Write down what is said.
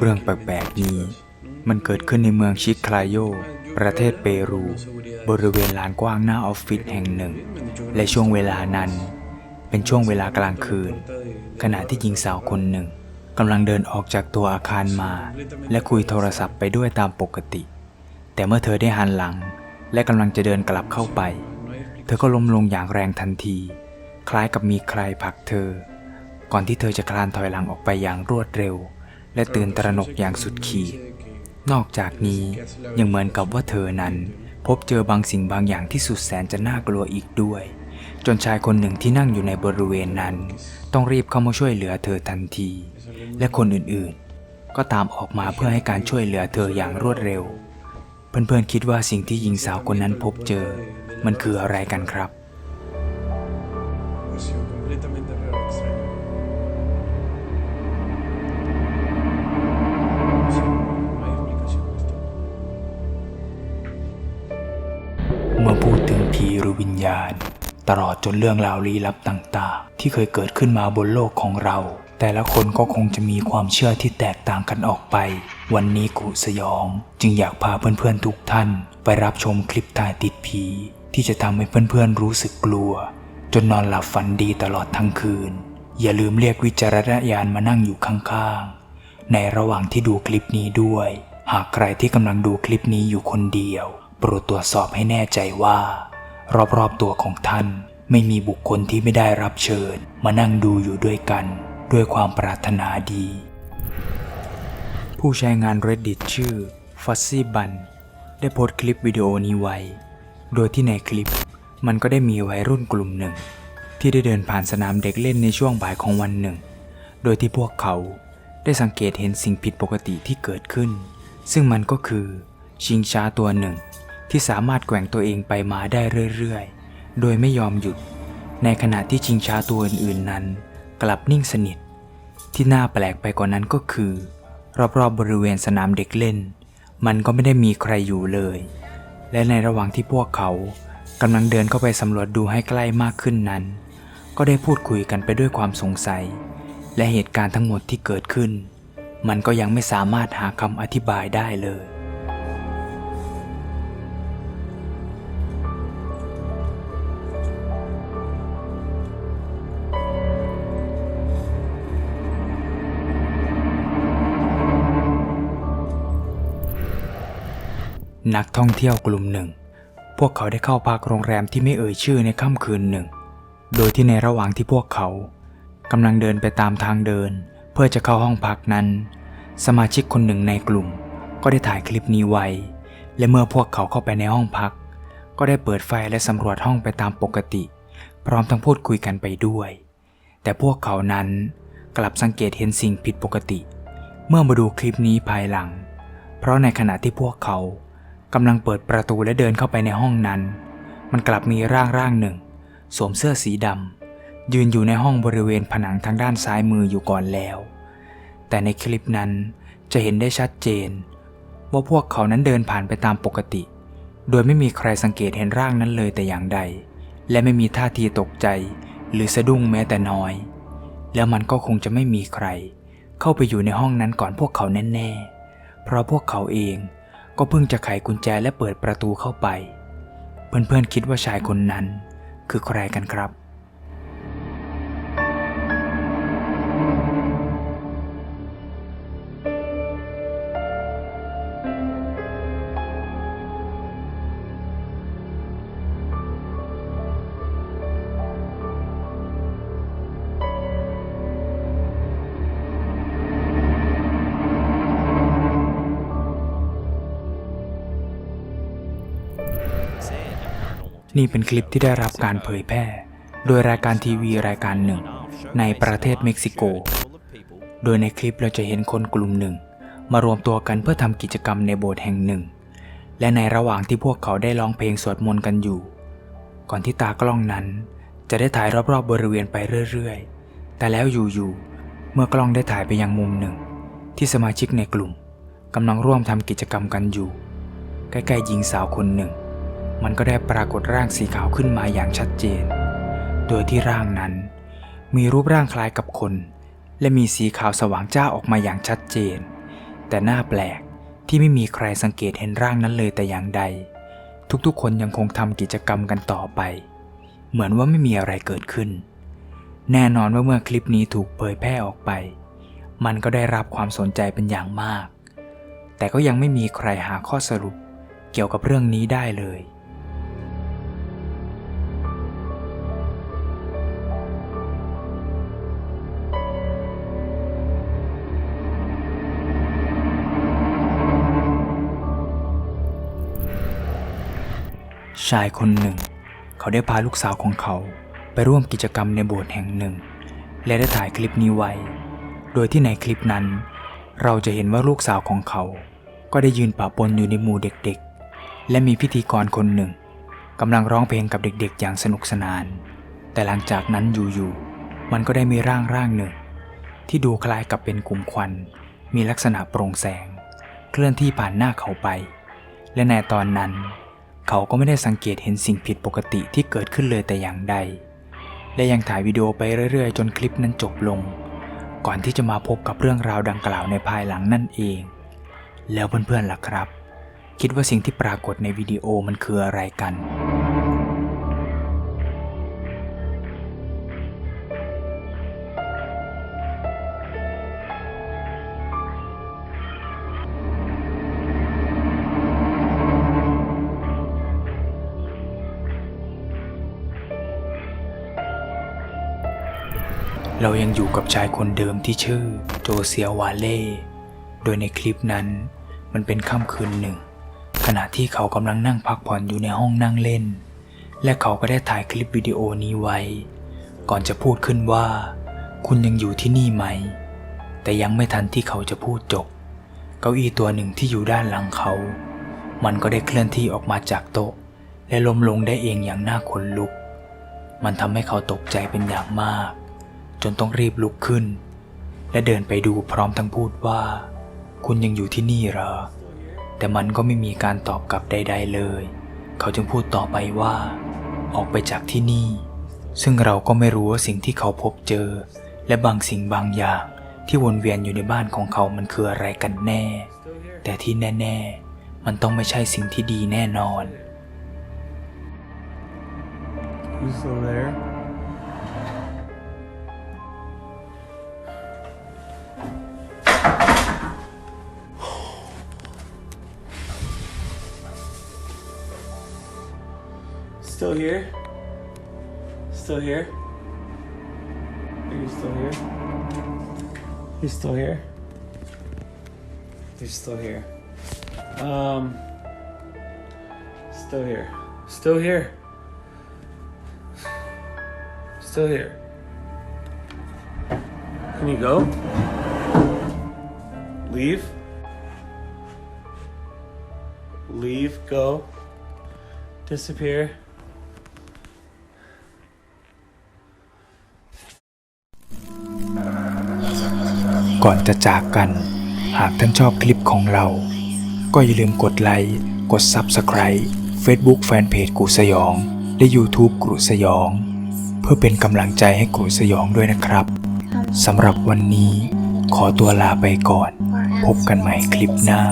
เรื่องแปลกๆนี้ มันเกิดขึ้นในเมืองชิคลาโย ประเทศเปรู บริเวณลานกว้างหน้าออฟฟิศแห่งหนึ่ง และช่วงเวลานั้น เป็นช่วงเวลากลางคืน ขณะที่หญิงสาวคนหนึ่งกำลังเดินออกจากตัวอาคารมา และคุยโทรศัพท์ไปด้วยตามปกติ แต่เมื่อเธอได้หันหลัง และกำลังจะเดินกลับเข้าไป เธอก็ล้มลงอย่างแรงทันที คล้ายกับมีใครผลักเธอ ก่อนที่เธอจะคลานถอยหลังออกไปอย่างรวดเร็ว และตื่นตระหนกอย่างสุดขีด นอกจากนี้ยังเหมือนกับว่าเธอนั้น พบเจอบางสิ่งบางอย่างที่สุดแสนจะน่ากลัวอีกด้วย จนชายคนหนึ่งที่นั่งอยู่ในบริเวณนั้น ต้องรีบเข้ามาช่วยเหลือเธอทันที และคนอื่นๆ ก็ตามออกมาเพื่อให้การช่วยเหลือเธออย่างรวดเร็ว เพื่อนๆคิดว่าสิ่งที่หญิงสาวคนนั้นพบเจอ มันคืออะไรกันครับ เมื่อพูดถึงผีหรือวิญญาณ ตลอดจนเรื่องราวลี้ลับต่างๆ ที่เคยเกิดขึ้นมาบนโลกของเรา แต่ละคนก็คงจะมีความเชื่อที่แตกต่างกันออกไป วันนี้กุสยอง จึงอยากพาเพื่อนๆทุกท่าน ไปรับชมคลิปถ่ายติดผี ที่จะทำให้เพื่อนๆรู้สึกกลัว จนนอนหลับฝันดีตลอดทั้งคืน อย่าลืมเรียกวิจารณญาณมานั่งอยู่ข้างๆในระหว่างที่ดูคลิปนี้ด้วย หากใครที่กำลังดูคลิปนี้อยู่คนเดียว โปรดตรวจสอบให้แน่ใจว่า รอบๆตัวของท่านไม่มีบุคคลที่ไม่ได้รับเชิญ มานั่งดูอยู่ด้วยกัน ด้วยความปรารถนาดี ผู้ใช้งาน Reddit ชื่อ f u z z y Bun ได้โพสต์คลิปวิดีโอนี้ไว้ โดยที่ในคลิปมันก็ได้มีวัยรุ่นกลุ่มหนึ่ง ที่ได้เดินผ่านสนามเด็กเล่นในช่วงบ่ายของวันหนึ่ง โดยที่พวกเขาได้สังเกตเห็นสิ่งผิดปกติที่เกิดขึ้น ซึ่งมันก็คือชิงช้าตัวหนึ่ง ที่สามารถแกว่งตัวเองไปมาได้เรื่อยๆ โดยไม่ยอมหยุด ในขณะที่ชิงช้าตัวอื่นๆนั้น กลับนิ่งสนิท ที่น่าแปลกไปกว่านั้นก็คือ รอบๆบบริเวณสนามเด็กเล่น มันก็ไม่ได้มีใครอยู่เลย และในระหว่างที่พวกเขากำลังเดินเข้าไปสำรวจดูให้ใกล้มากขึ้นนั้น ก็ได้พูดคุยกันไปด้วยความสงสัย และเหตุการณ์ทั้งหมดที่เกิดขึ้น มันก็ยังไม่สามารถหาคำอธิบายได้เลย นักท่องเที่ยวกลุ่มหนึ่ง พวกเขาได้เข้าพักโรงแรมที่ไม่เอ่ยชื่อในค่ำคืนหนึ่ง โดยที่ในระหว่างที่พวกเขากำลังเดินไปตามทางเดิน เพื่อจะเข้าห้องพักนั้น สมาชิกคนหนึ่งในกลุ่ม ก็ได้ถ่ายคลิปนี้ไว้ และเมื่อพวกเขาเข้าไปในห้องพัก ก็ได้เปิดไฟและสำรวจห้องไปตามปกติ พร้อมทั้งพูดคุยกันไปด้วย แต่พวกเขานั้นกลับสังเกตเห็นสิ่งผิดปกติ เมื่อมาดูคลิปนี้ภายหลัง เพราะในขณะที่พวกเขา กำลังเปิดประตูและเดินเข้าไปในห้องนั้น มันกลับมีร่างร่างหนึ่ง สวมเสื้อสีดำยืนอยู่ในห้องบริเวณผนังทางด้านซ้ายมืออยู่ก่อนแล้ว แต่ในคลิปนั้นจะเห็นได้ชัดเจน ว่าพวกเขานั้นเดินผ่านไปตามปกติ โดยไม่มีใครสังเกตเห็นร่างนั้นเลยแต่อย่างใด และไม่มีท่าทีตกใจ หรือสะดุ้งแม้แต่น้อย แล้วมันก็คงจะไม่มีใคร เข้าไปอยู่ในห้องนั้นก่อนพวกเขาแน่ๆ เพราะพวกเขาเอง ก็เพิ่งจะไขกุญแจและเปิดประตูเข้าไป เพื่อนๆคิดว่าชายคนนั้นคือใครกันครับ นี่เป็นคลิปที่ได้รับการเผยแพร่ โดยรายการทีวีรายการหนึ่ง ในประเทศเม็กซิโก โดยในคลิปเราจะเห็นคนกลุ่มหนึ่ง มารวมตัวกันเพื่อทำกิจกรรมในโบสถ์แห่งหนึ่ง และในระหว่างที่พวกเขาได้ร้องเพลงสวดมนต์กันอยู่ ก่อนที่ตากล้องนั้น จะได้ถ่ายรอบๆบบริเวณไปเรื่อยๆ แต่แล้วอยู่ๆ เมื่อกล้องได้ถ่ายไปยังมุมหนึ่ง ที่สมาชิกในกลุ่มกำลังร่วมทำกิจกรรมกันอยู่ ใกล้ๆหญิงสาวคนหนึ่ง มันก็ได้ปรากฏร่างสีขาวขึ้นมาอย่างชัดเจน โดยที่ร่างนั้น มีรูปร่างคล้ายกับคน และมีสีขาวสว่างจ้าออกมาอย่างชัดเจน แต่หน่าแปลกที่ไม่มีใครสังเกตเห็นร่างนั้นเลยแต่อย่างใด ทุกๆ คนยังคงทำกิจกรรมกันต่อไป เหมือนว่าไม่มีอะไรเกิดขึ้น แน่นอนว่าเมื่อคลิปนี้ถูกเผยแพร่ออกไป มันก็ได้รับความสนใจเป็นอย่างมาก แต่ก็ยังไม่มีใครหาข้อสรุปเกี่ยวกับเรื่องนี้ได้เลย ชายคนหนึ่ง เขาได้พาลูกสาวของเขาไปร่วมกิจกรรมในโบสถ์แห่งหนึ่ง และได้ถ่ายคลิปนี้ไว้ โดยที่ในคลิปนั้น เราจะเห็นว่าลูกสาวของเขา ก็ได้ยืนปะปนอยู่ในหมู่เด็กๆ และมีพิธีกรคนหนึ่งกำลังร้องเพลงกับเด็กๆ อย่างสนุกสนาน แต่หลังจากนั้นอยู่ๆ มันก็ได้มีร่างร่างหนึ่ง ที่ดูคล้ายกับเป็นกลุ่มควัน มีลักษณะโปร่งแสง เคลื่อนที่ผ่านหน้าเขาไป และในตอนนั้น เขาก็ไม่ได้สังเกตเห็นสิ่งผิดปกติที่เกิดขึ้นเลยแต่อย่างใด และยังถ่ายวิดีโอไปเรื่อยๆ จนคลิปนั้นจบลง ก่อนที่จะมาพบกับเรื่องราวดังกล่าวในภายหลังนั่นเอง แล้วเพื่อนๆล่ะครับ คิดว่าสิ่งที่ปรากฏในวิดีโอมันคืออะไรกัน เรายังอยู่กับชายคนเดิมที่ชื่อโจเซียวาเล่ โดยในคลิปนั้น มันเป็นค่ำคืนหนึ่ง ขณะที่เขากำลังนั่งพักผ่อนอยู่ในห้องนั่งเล่น และเขาก็ได้ถ่ายคลิปวิดีโอนี้ไว้ ก่อนจะพูดขึ้นว่า คุณยังอยู่ที่นี่ไหม แต่ยังไม่ทันที่เขาจะพูดจบ เก้าอี้ตัวหนึ่งที่อยู่ด้านหลังเขา มันก็ได้เคลื่อนที่ออกมาจากโต๊ะ และล้มลงได้เองอย่างน่าขนลุก มันทำให้เขาตกใจเป็นอย่างมาก จนต้องรีบลุกขึ้น และเดินไปดูพร้อมทั้งพูดว่า คุณยังอยู่ที่นี่เหรอ แต่มันก็ไม่มีการตอบกลับใด ๆเลย เขาจึงพูดต่อไปว่า ออกไปจากที่นี่ ซึ่งเราก็ไม่รู้ว่าสิ่งที่เขาพบเจอ และบางสิ่งบางอย่างที่วนเวียนอยู่ในบ้านของเขามันคืออะไรกันแน่ แต่ที่แน่ ๆ มันต้องไม่ใช่สิ่งที่ดีแน่นอน You still there? Still here? Still here? Are you still here? You still here? You're still here. Um. Still here. Still here. Still here. Can you go? Leave? Leave, go. Disappear. ก่อนจะจากกัน หากท่านชอบคลิปของเรา ก็อย่าลืมกดไลค์ กด Subscribe Facebook Fanpage กูสยอง และ YouTube กูสยอง เพื่อเป็นกำลังใจให้กูสยองด้วยนะครับสำหรับวันนี้ขอตัวลาไปก่อน พบกันใหม่คลิปหน้า